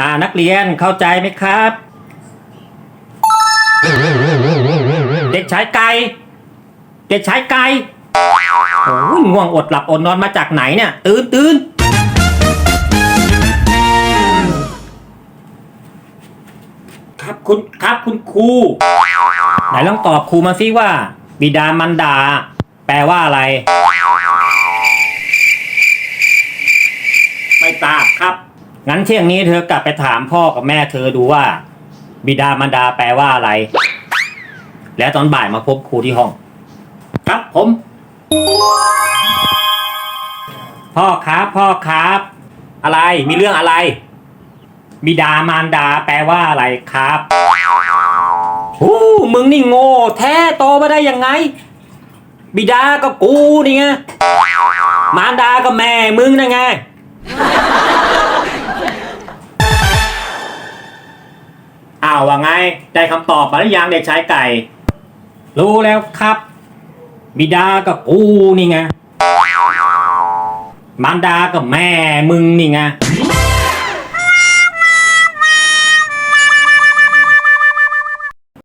อ่านักเรียนเข้าใจไหมครับ เด็กชายไก่เด็กชายไก่โอ้ยง่วงอดหลับอดนอนมาจากไหนเนี่ย ตื่นตื่นครับคุณครับคุณครูไหนลองตอบครูมาสิว่า บิดามันดา แปลว่าอะไร ไม่ทราบครับ งั้นเที่ยงนี้เธอกลับไปถามพ่อกับแม่เธอดูว่า บิดามารดาแปลว่าอะไร แล้วตอนบ่ายมาพบครูที่ห้อง ครับผม พ่อครับ พ่อครับ อะไรมีเรื่องอะไร บิดามารดาแปลว่าอะไรครับหูมึงนี่โง่แท้โตมาได้ยังไง บิดาก็กูนี่ไงมารดาก็แม่มึงนะไงาวว่าไง ได้คำตอบมาหรือยังเด็กชายไก่ รู้แล้วครับ บิดากับกูนี่ไงมารดากับแม่มึงนี่ไง